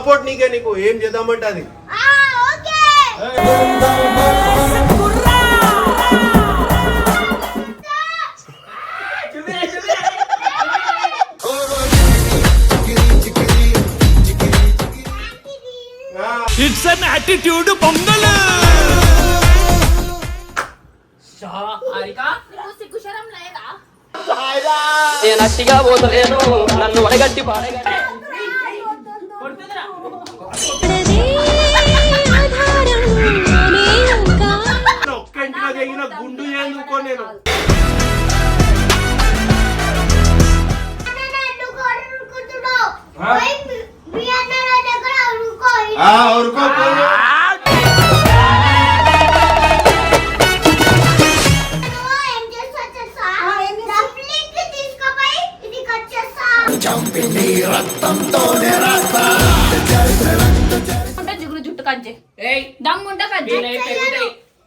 Support నీకే నీకు. ఏం చేద్దామంటే అది. ఆ, ఓకే. ఆ, ఇట్స్ అన్ యాటిట్యూడ్ పొంగల్ నేను అట్టిగా పోతలేను. నన్ను వడగట్టి పాడగట్టి. చేస్తావో తెలుసా? డబ్లింగ్ తీసుకుపోయి ఇది కట్ చేస్తా. ఉంటే జిగురు జుట్టు కంచె. ఏయ్. దమ్ముంటే కంచె.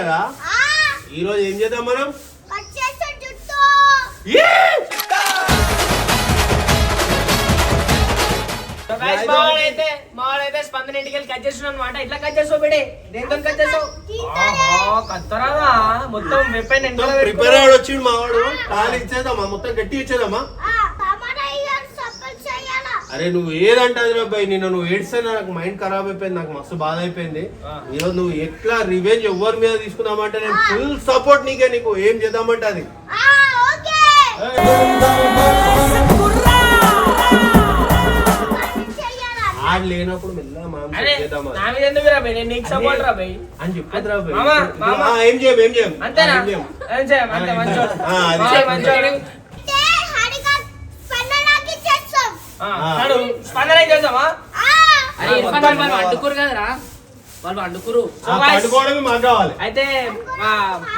కదా? ఆ, ఈ రోజు ఏం చేద్దాం మనం? కట్ చేసే జుట్టు. గైస్ మావాడైతే మావాడైతే స్పందన ఇంటికి వెళ్ళి కట్ చేస్తున్నాను అనమాట ఇట్లా కట్ చేస్తావు బిడే దేంతో కట్ చేస్తావు? ఆహా, కత్తరావా? మొత్తం వెప్పైన ప్రిపేర్ అయ్యాడు వచ్చిండు మా వాడు కాలు ఇచ్చేద్దామా? మొత్తం గట్టి ఇచ్చేద్దామా ఆ, తమరా ఇయ్యాలి, సపోర్ట్ చేయాలా అరే నువ్వు ఏదంటే అది అబ్బాయి నిన్న నువ్వు ఏడ్స్తే నాకు మైండ్ ఖరాబ్ అయిపోయింది నాకు మస్తు బాధ అయిపోయింది. ఈరోజు నువ్వు ఎట్లా రివెంజ్ ఎవరి మీద తీసుకుందామంటే నేను ఫుల్ సపోర్ట్ నీకే నీకు ఏం చేద్దామంటే అది? ఆడ లేనప్పుడు మెల్లగా చేద్దామా రా బై అని. ఆ, ఏం చేయం ఏం చేయం? ఏం ఆ, అది చెప్పు. మంచోడు అంటే హరిగా స్పందనకి చేస్తాం ఆ, నడు. స్పందన ఏం చేద్దామా? ఆ, అరే, ఇర్ఫాన్ వాళ్ళు అడ్డుకోరు కదరా. వాళ్ళు అడ్డుకోరు అయితే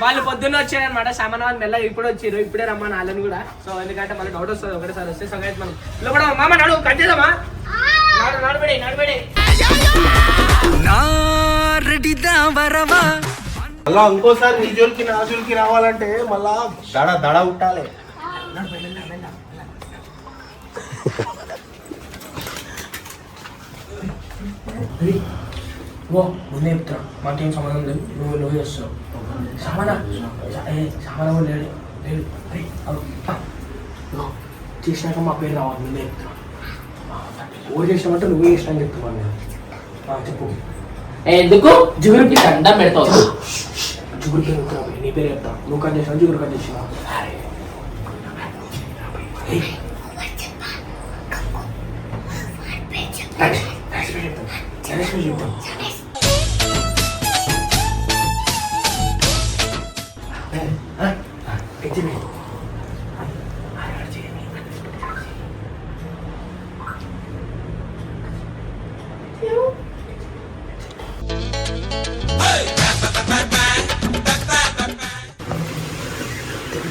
వాళ్ళు పొద్దున్న వచ్చారనమాట సామాన్ వాళ్ళు మెల్ల ఇప్పుడు వచ్చారు. ఇప్పుడే రమ్మని వాళ్ళని కూడా. సో ఎందుకంటే మళ్ళీ డౌట్ వస్తుంది. ఒకటేసారి వస్తే సో guys మనం లోపల మామ నడు కట్ చేద్దామా? నాడు నడబడి నడబడి మళ్ళా ఇంకోసారి నీ జోలికి నా జోలికి రావాలంటే మళ్ళా దడ దడ ఉండాలి ఓ ముందే చెప్తున్నా. మాకేం సంబంధం లేదు. నువ్వు నువ్వు చేస్తున్నావు సామానా? సామానా కూడా లేడు. లేడు. అరే చేసినాక మా పేరు రావాలి. ముందే చెప్తున్నా. ఊరు చేసినామంటే నువ్వే చేసినా అని చెప్తున్నాను నేను. చెప్పు. ఎందుకు? జుగురుకి దండం పెడతావు. జుగురు పేరు చెప్తున్నా నీ పేరు చెప్తా. నువ్వు కట్ చేసినా జుగురు కట్ చేసినా ఏయ్. గణేష్, గణేష్ పేరు చెప్తాను. గణేష్ పేరు చెప్తాను. ఆ? ఆ, ఎత్తి మీ. ఆ, ఎవరు చేయని?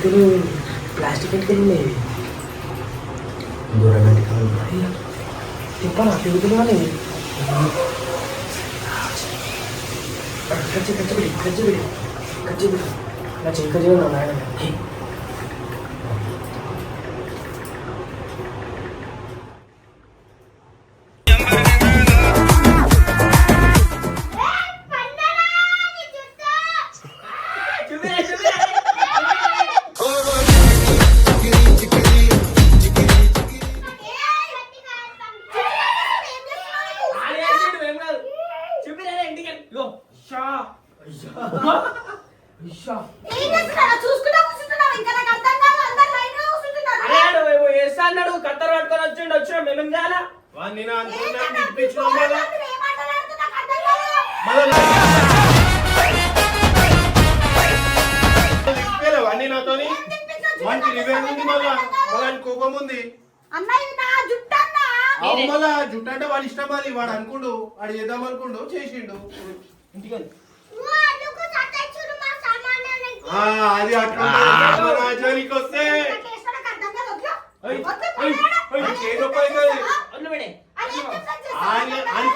తెలుగులో ప్లాస్టిక్ ఎంటికలు ఉన్నాయి ಕಜ್ಜಿ ಬಿಡಿ ಕಜ್ಜಿ ಬಿಡಿ ನಾ ಚಿಕ್ಕ ಜೀವನ ನಾನು వాడిని నేను అనుకున్నాను ఇప్పించినావు నాతోని. మంచి రివెంజ్ ఉంది మళ్ళా. మళ్ళా కోపం ఉంది. మళ్ళా జుట్టు అంటే వాడు ఇష్టం అది వాడు అనుకుండు వాడు చేద్దాం అనుకుండు చేసిండు. ఇంటికి అది అట్లా వస్తే.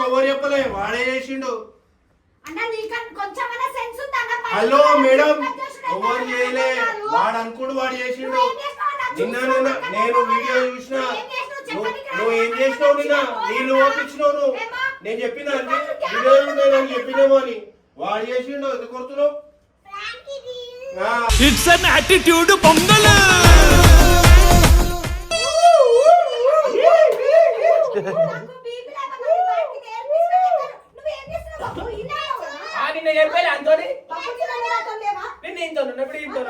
ఎవరు చెప్పలే? వాడే చేసిండు. Hello madam? ఎవరు చేయలే? వాడు అనుకుండు వాడు చేసిండు? నిన్న నిన్న నేను? వీడియో చూసిన. నువ్వు ఏం చేసినావు నిన్న. నీళ్ళు ఏమా? నేను చెప్పిన వీడియో ఉంది నేను చెప్పినేమో అని. వాడు చేసిండు. ఎందుకు కొడుతున్నావు? It's an attitude Pongal. నిన్న చెప్పేది అంతోని నిన్న ఇంతో ఇప్పుడు ఇంతో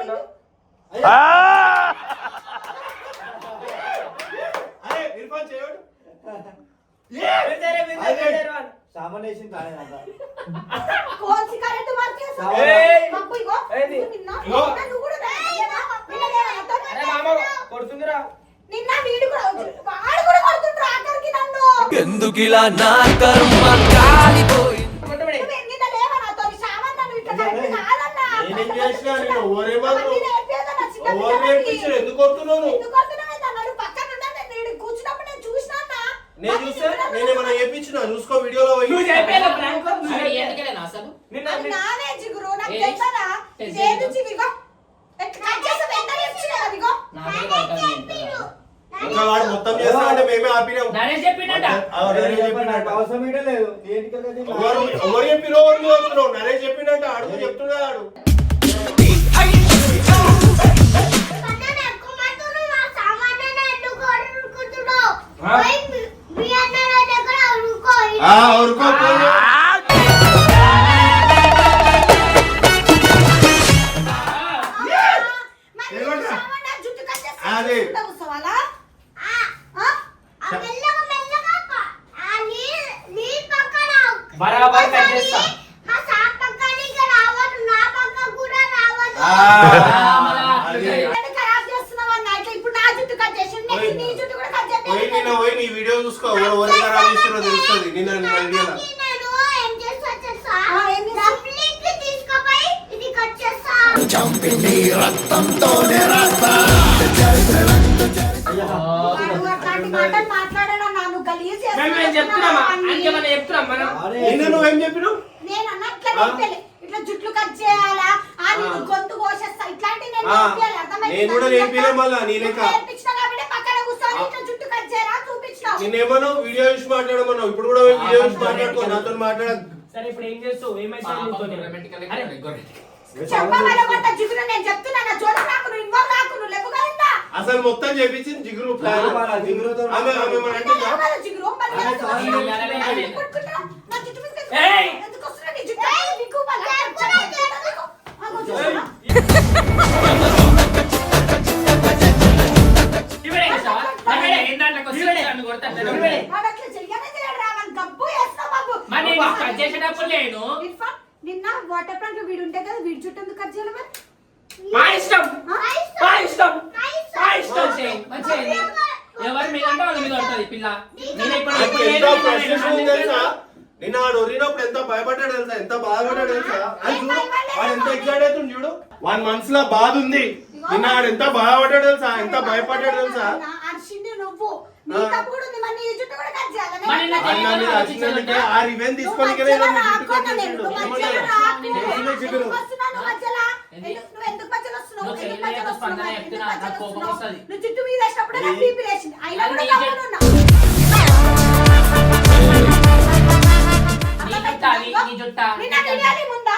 కొడుతుందిరా నిన్న వీడు కూడా వాడు కూడా కొడుతుండు ఎందుకిలా నా కర్మ కాలిపోయింది? కొట్టబడి నువ్వు ఎన్నిట లేవా నాతో? ఈ సామాన్ నన్ను ఇట్లా కలిపి కాదన్నా. నేనేం చేసినా నేను ఓరేమో అవన్నీ నేర్పేదన్నా చిన్న ఓవర్ పిల్లలకి. నేర్పించారు ఎందుకు కొడుతున్నావు నువ్వు? ఎందుకు కొడుతున్నావు ఏంటి అన్న? నువ్వు పక్కన ఉన్నా నేను ఈడ కూర్చున్నప్పుడు నేను చూసినా అన్న. నేను నాకు చూస్తే చిన్న నేను ఏమైనా చేపించిన చూసుకో వీడియోలో పోయి. నువ్వు చెప్పేలా ప్రాంక్ నువ్వు అరే, చెప్పేలా. ఎందుకెళ్ళాను అసలు నిన్న అది నానే జిగురు నాకు ఏది? తెలుసా తెలుసు. ఇదేది చివిగో కట్ చేసి వెంటనే ఇచ్చినా అదిగో నాకు కూడా అర్థం కాదు. ఇంకా వాడు మొత్తం చేస్తా అంటే మేమే ఆపినాం నరేష్ చెప్పిండట ఆ, నరేష్ చెప్పిండట. అవసరం ఏంటో లేదు ఎవరు నువ్వు చెప్తున్నావు నరేష్ చెప్పినట్టు అడుగు చెప్తున్నాడు? అదే. బరాబర్ కట్ చేస్తా. ఆ, ఆ, అది. ఖరాబ్ చేస్తున్నావు అన్న ఇట్లా ఇప్పుడు నా జుట్టు కట్ చేసి నెక్స్ట్ నీ జుట్టు కూడా కట్ పోయి నిన్న చేస్తాను పోయి నీ వీడియో చూసుకో ఎవరు ఖరాబ్ చేస్తారో తెలుస్తుంది నిన్న నిన్న వీడియోలో. చంపింది రక్తంతోనే రాస్తా. చెప్తున్నామా? మనం చెప్తున్నాం మనం నిన్న నువ్వేం చెప్పినావు? నేను అన్న ఇట్లా ఆ? నేర్పాలి. ఇట్లా జుట్లు కట్ చేయాలా? ఆ నేను గొంతు కోసేస్తా. ఇట్లాంటి నేను ఆ, నేర్పియాలి, అర్థమైందా? నేను కూడా నేర్పిలే మళ్ళా, నీ లెక్క. నేర్పించినా కాబట్టి పక్కన కూర్చొని ఇట్లా జుట్టు కట్ చేయరా? చూపించినావు. నిన్నేమన్నావు? వీడియో చూసి మాట్లాడమన్నావు. ఇప్పుడు కూడా వీడియో చూసి మాట్లాడుకో నాతో మాట్లాడ సరే ఇప్పుడు ఏం చేస్తావు? ఏమైతే చెప్పమని కొట్ట జిగురు నేను చెప్తున్నా నా నువ్వు ఇన్వాల్వ్ నువ్వు లేపుగలుగుతా అసలు మొత్తం చేపించింది జిగురు ప్లాన్ ఆమె ఆమె మన అంటే జిగురు మరి అరే, ఎందుకు చాలా వస్తున్నావు? ఇయ్యాలే, ఇయ్యాలే. ఎందుకు కొట్టుకుంటున్నావు? నా జుట్టు మీద ఎందుకు ఏయ్! ఎందుకు వస్తున్నావు నీ జుట్టు? నీకు మళ్ళా చెప్పనా? ఆగో చూసావా? ఇవిడే చూసావా? మరి ఏం దాంట్లోకి వచ్చి నన్ను కొడతాడు, నన్ను ఇవిడే. కొడతాడు. వాడు అట్లా చెయ్యనే చేయడు రా, వాడిని గబ్బు వేస్తావు బాబు. మరి నేను కట్ చేసేటప్పుడు ఇర్ఫాన్, నిన్న వాటర్ ప్లాంట్ వీడు ఉంటే కదా వీడి చుట్టూ ఎందుకు కట్ చేయాలి మరి మా ఇష్టం? మా ఇష్టం. మా ఇష్టం. మంచిగా మంచిగా. ఎవరి మీద అంటే వాళ్ళ మీద పడుతుంది పిల్ల. నేను ఇప్పుడు నాకు ఇప్పుడు ఎంత ఏం ఫ్రస్ట్రేషన్ ఉంది చేయాలి? తెలుసా? నిన్న ఆడు ఒరినప్పుడు ఎంత భయపడ్డాడు తెలుసా? ఎంత బాధపడ్డాడు తెలుసా? అది చూడు. వాడు ఎంత ఎక్సైట్ అవుతుంది చూడు. వన్ మంత్స్లో బాధ ఉంది. నిన్న ఆడు ఎంత బాధపడ్డాడు తెలుసా? ఎంత భయపడ్డాడు తెలుసా? అర్షిని నువ్వు. నీ ఆ. తప్పు కూడా ఉంది. మరి నీ జుట్టు కూడా కట్ చేయాలి. మరి నా వాడు నా మీద అరిచినందుకే ఆ రివెన్ తీసుకొని. నువ్వు చేయలేక స్పందన చెప్తున్నా, నాకు కోపం వస్తది. నువ్వు జుట్టు మీద వేసినప్పుడు నాకు బీపీ లేచింది అయినా కూడా నీ గమ్మున జుట్టు. ఉన్నా. నీ జుట్ట నీ జుట్ట నిన్న వీడియోని ముందా?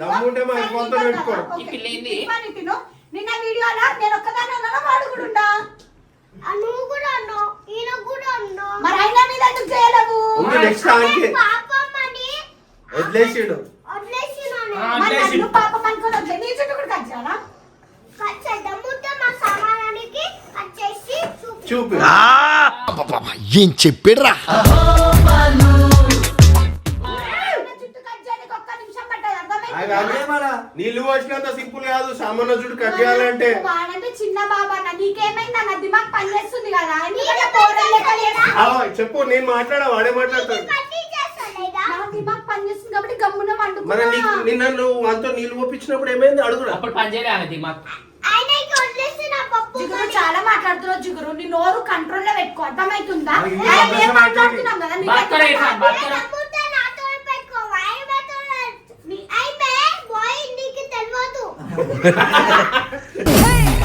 దమ్ముంటే మరి సరే, కొంత ఇవ్వండి పెట్టుకో. అన్న. ఓకే. ఈ పిల్ల ఏంది? ఇవ్వండి తిను. నిన్న వీడియోలో నేను ఒక్కదాన్ని ఉన్నాను వాడు కూడా ఉండా ఆ నువ్వు కూడా అన్నావు ఈయన కూడా అన్నావు మరి అయినా మీద ఎందుకు చేయలేవు ఉంది నెక్స్ట్ ఆమెకి పాపం అని వదిలేసిండు వదిలేసినాను ఆ, మరి వదిలేసి. నన్ను పాపం అనుకోని వదిలే. నీ చుట్టూ కూడా కట్ చేయాలా? కట్ చేద్దాం ముద్ద మా సామానానికి కట్ చేసి చూపి చూపి ఏం చెప్పాడురా నా నీళ్ళు పోసినంత సింపుల్ కాదు సామాన్య జుట్టు కట్ చేయాలంటే వాడంటే చిన్న బాబా అన్న నీకేమైంది అన్న? దిమాగ్ పనిచేస్తుంది కదా. ఎందుకంటే పోరలు లెక్క లేదా? ఆగు, చెప్పు నేను మాట్లాడా? వాడే మాట్లాడతాడు. కట్టి చేస్తాలేదా నా దిమాగ్ పనిచేస్తుంది కాబట్టి గమ్మున మరి నీకు వండుకున్నా నిన్న నువ్వు అంతా నీళ్ళు పోపించినప్పుడు ఏమైంది? అడుగురా అప్పుడు పని చేయలే ఆమె దిమాగ్. జిగురు చాలా మాట్లాడుతున్నావు జిగురు. నీ నోరు కంట్రోల్లో పెట్టుకో. అర్థమవుతుందా మరి ఇది ఏం అభ్యాసం మాట్లాడుతున్నాం కదా? నీకు నీకు తెలియదు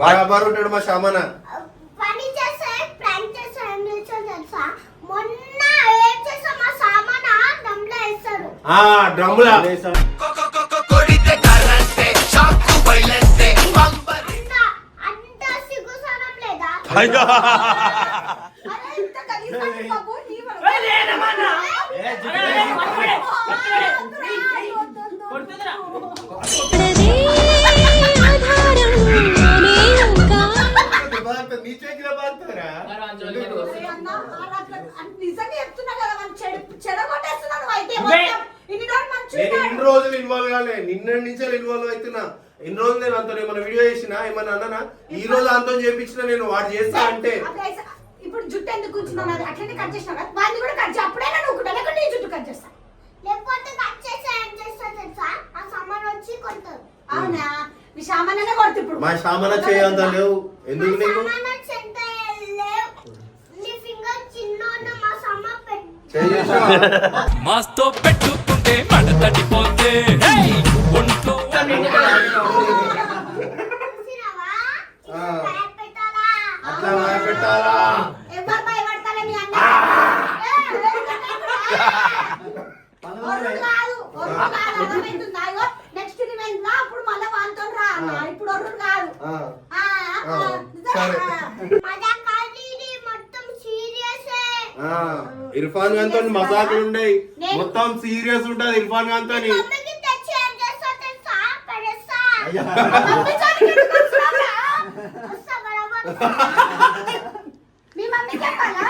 బరాబర్ ఉంటాడు మా సామాన పని చేస్తే నిజంగా చెప్తున్నా కదా మనం చెడు చెడగొట్టేస్తున్నాను అయితే నువ్వే. మొత్తం. ఇన్ని రోజులు మంచిగా నేను ఇన్ని రోజులు ఇన్వాల్వ్ కాలే. నిన్న నుంచే ఇన్వాల్వ్ అవుతున్నా. ఇన్ని రోజులు నేను అంత ఏమైనా వీడియో చేసినా ఏమన్నా అన్నానా? ఈ రోజు అంతం చేపించిన నేను వాడు చేస్తా అంటే. అప్పుడు ఇప్పుడు జుట్టు ఎందుకు ఉంచున్నాను అది అట్లనే కట్ చేసినా కదా. వాడిని కూడా కట్ చేయి అప్పుడైనా నువ్వు కూడా లేకుంటే నీ జుట్టు కట్ చేస్తా. లేకపోతే కట్ చేస్తే ఏం చేస్తా తెలుసా? ఆ సమ్మర్ వచ్చి కొడతారు అవునా? మీ సామాన్యనే కొడుతు ఇప్పుడు. మా సామాన చేయంత లేవు. ఎందుకు నీకు సామాన్ ఎంత లేవు. మాస్తో పెట్టుకుంటే మడ తడిపోతే హేయ్! ఒంట్లో చూసినావా? ఆ. భయపెట్టాలా? అట్లా భయపెట్టాలా ఎవరు భయపడతాలే మీ అన్న ఏ, ఒర్రు కాదు ఒర్రు కాదు అర్థమవుతుందా ఇగో నెక్స్ట్ రివెంజ్ రా అప్పుడు మళ్ళీ వాంతో రా అన్న. ఇప్పుడు ఒర్రు కాదు ఆ, ఆ, ఆ, ఆ, సరే. మజా కాదు ఇది మొత్తం సీరియసే ఆ, ఇర్ఫాన్ ఖాన్తో మజాకులు నేను- మొత్తం సీరియస్ ఉంటది ఇర్ఫాన్ ఖాన్ తోని మీ మమ్మీ చెప్పాలా?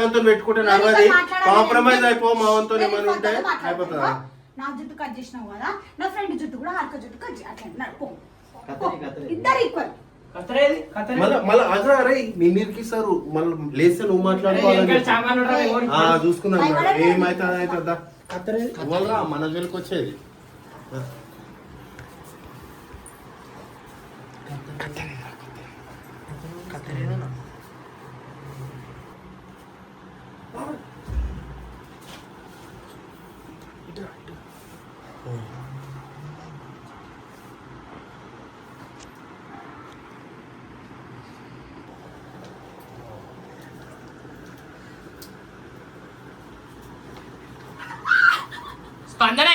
ఇర్ఫాన్ ఖాన్తో పెట్టుకుంటే నడవది. కాంప్రమైజ్ అయిపో మా వంతో నేను ఏమైనా ఉంటే. అయిపోతుందా? నా జుట్టు కట్ చేసినావు కదా నా ఫ్రెండ్ జుట్టు కూడా హర్క జుట్టు కట్ చేయి. అట్లా నడుపు కత్తరి కత్తరి. ఇద్దరు ఈక్వల్ మళ్ళా లేస్తే నువ్వు చూసుకున్నాం. ఏమైతుందా అవుతుందా ఇవ్వాలరా మన జోలికి వచ్చేది.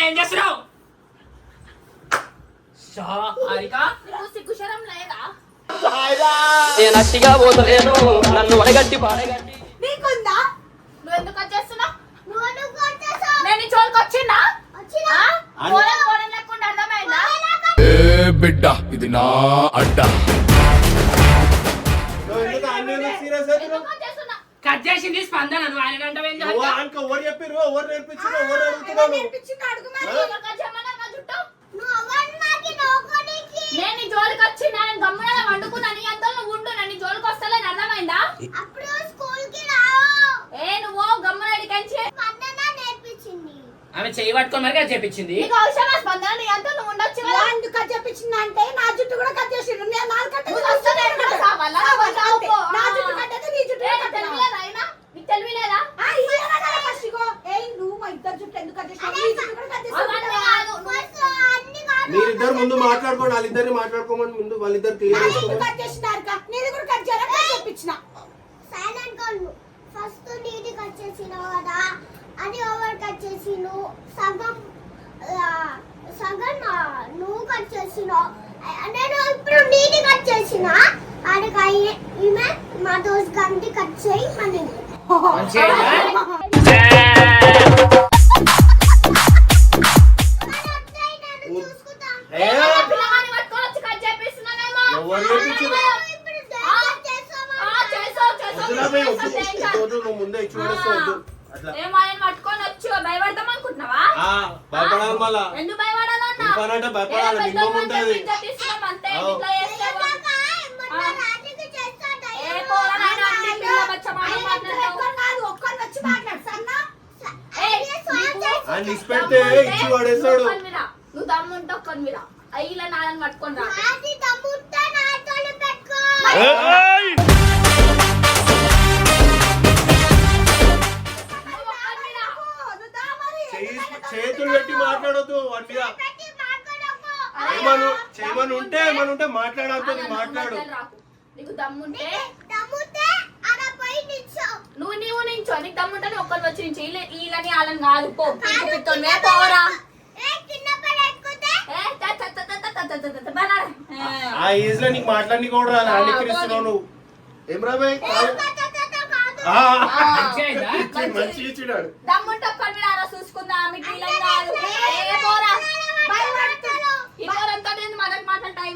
ఏం చేస్తున్నావు? షా, హారిక? నువ్వు సిగ్గుశరం లేదా నేను అట్టిగా పోతలేను నన్ను వడగట్టి పాడగట్టి. నీకుందా? నువ్వు ఎందుకు నువ్వు? నేను నీ చోటుకి వచ్చినా. వచ్చినా? పోరం పోరం లేకుండా అర్థమైందా? ఏ బిడ్డ ఇది నా అడ్డ. కట్ చేసింది స్పందన ఆయన అంటవేం అనుకో ఎవరు నేను నీ జోలికి వచ్చి నేను గమ్మున వండుకున్నా నీ అంతా నువ్వు ఉండు నన్ను జోలికి వస్తలే అర్థమైందా? ఏ నువ్వు గమ్మున ఇడికంచి ఆమె చేయి పట్టుకొని మరి చెప్పించింది నీకు స్పందన? నీ నువ్వు ఉండొచ్చు ఎందుకు చెప్పించింది అంటే నా జుట్టు కూడా కట్ చేసిండు నేను నా జుట్టు కట్టేది నీ జుట్టు మీరిద్దరు ముందు మాట్లాడుకోండి వాళ్ళిద్దరిని మాట్లాడుకోమని ముందు వాళ్ళిద్దరు క్లియర్ ఫస్ట్ కట్ కదా అది ఓవర్ కట్ సగం సగం నువ్వు కట్ చేసినావు నేను ఇప్పుడు నీటి కట్ చేసిన ఆడికి ఈమె మా దోస్ గారికి కట్ చేయి మనీ ముందే చూడొచ్చు అట్లా భయపడాలి మళ్ళా. ఎందుకు భయపడాలి. ఆయన ఇచ్చి ఇచ్చి పడేస్తాడు నువ్వు తమ్ముంటే ఒక్కని మీద ఇలా నాన్న పట్టుకొని రా. చేతులు పెట్టి మాట్లాడొద్దు వాటి మీద. చేయమని ఉంటే ఏమని ఉంటే మాట్లాడద్దు మాట్లాడు. నీకు దమ్ముంటే నువ్వు నీవు నించో. నీకు తమ్ముంటేనే ఒక్కరు వచ్చి నుంచి వీళ్ళని వాళ్ళని కాదు. పోతోనే పోరా. ఆ చూసుకుందా. ఆమె వీళ్ళని టైం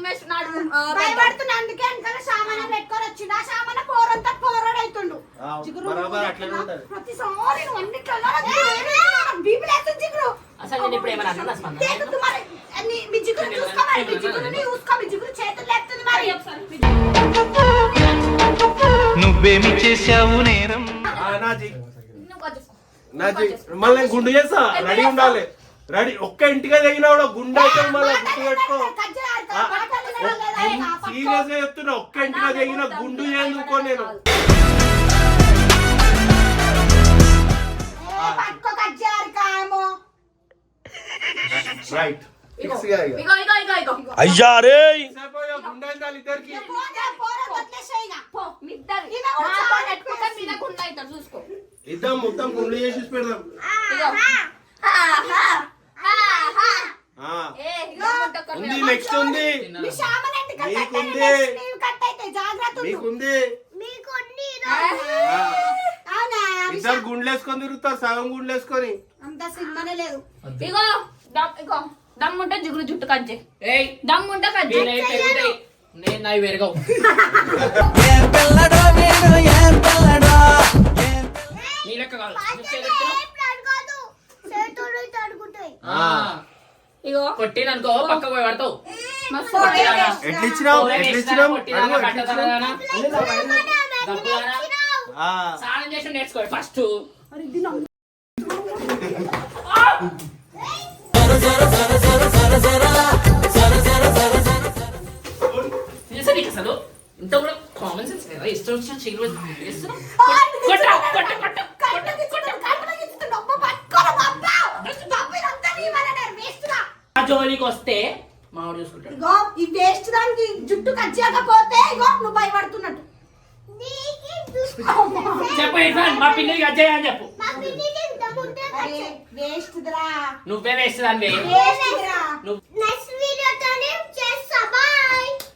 భయపడుతున్నా అందుకే వెనకాల సామాన పెట్టుకొని ఆ సామాన పోరంతా అవుతుండు ప్రతి అసలు నేను ఇప్పుడు ఏమైనా అన్నా మీ మీ చూసుకో మీ చేతులు మరి. నువ్వేమి చేసావు నేరం? నాజీ. మళ్ళీ గుండు చేస్తా. రెడీ ఉండాలి. రెడీ. ఒక్క ఇంటిగా తగినా కూడా గుండె మళ్ళీ సీరియస్గా చెప్తున్నా ఒక్క ఇంటిగా తగిన గుండు ఎందుకో నేను. రైట్. అయ్యా రే ఇద్దాం మొత్తం గుండు చేసి పెడదాం. ఉంది నెక్స్ట్ ఉంది. మీకుంది మీకుంది ఇద్దరు గుండ్లేసుకొని తిరుగుతారు సగం గుండ్లేసుకొని. అంత సినిమానే లేదు. ఇగో ఇగో దమ్ముంటే జిగురు జుట్టు కంచే దమ్ముంటే కంచే నేను అవి వెరగవు. నీ లెక్క కాదు. అసలు? ఇంత కూడా కామన్ సెన్స్ ఇష్టం వచ్చిన చీరలు కొట్ట కొట్ట కొట్ట. జోలికి వస్తే మామిడి చూసుకుంటాడు. ఇగో ఈ వేస్ట్ దానికి జుట్టు కట్ ఇగో నువ్వు భయపడుతున్నట్టు. చెప్పు ఇర్ఫాన్ మా పిల్లలకి చెప్పు. నువ్వే వేస్ట్ దాన్ని నువ్వు